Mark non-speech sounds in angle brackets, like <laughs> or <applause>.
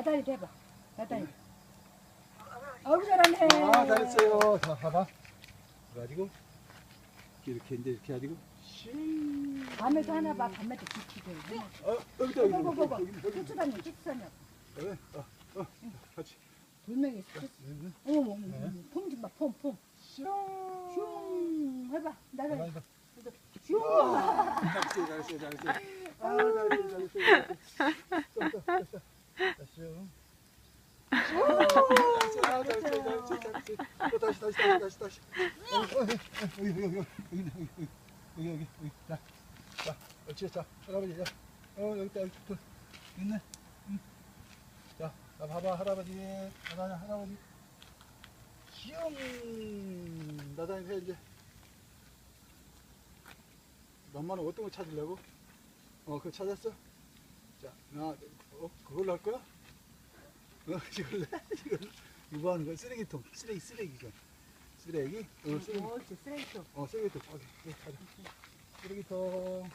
나다리 대봐. 나다리. 아이고 잘하네. 아, 잘했어요. 자, 봐봐. 그래가지고, 이렇게 이제 이렇게 해가지고, 싱. 밤에도 하나 봐. 밤에도 지키고. 어, 여기다, 여기, 고고 고고. 여기, 여기, 쫓아다니 쫓아다녀. 여기, 어, 어, 같이. 돌멩이 있어. 네. 어머 어머 어머. 폼좀 봐. 폼 폼. 슝. 슝 해봐. 잘했어, 슝. 잘했어, 잘했어, 잘했어. 아, 잘했어, 잘했어, 잘했어. 됐어요. 다시 다시 다시 다시 다시 여기 여기 여기 여기 여기 여기 여기 자자 옳지 자 할아버지 자어 여기 있다 여기 있다 있네 자 봐봐 할아버지 나다냐 할아버지 시영 나다니세 이제 엄마는 어떤 거 찾으려고 어 그거 찾았어 자, 나, 어, 그걸로 할 거야? 어, <laughs> 이걸로 해? 이걸로. 이거 하는 거야? 쓰레기통. 쓰레기, 쓰레기, 이거. 쓰레기? 어, 쓰레기. 옳지 쓰레기통. 어, 쓰레기통. 오케이, 네, 가자. 쓰레기통.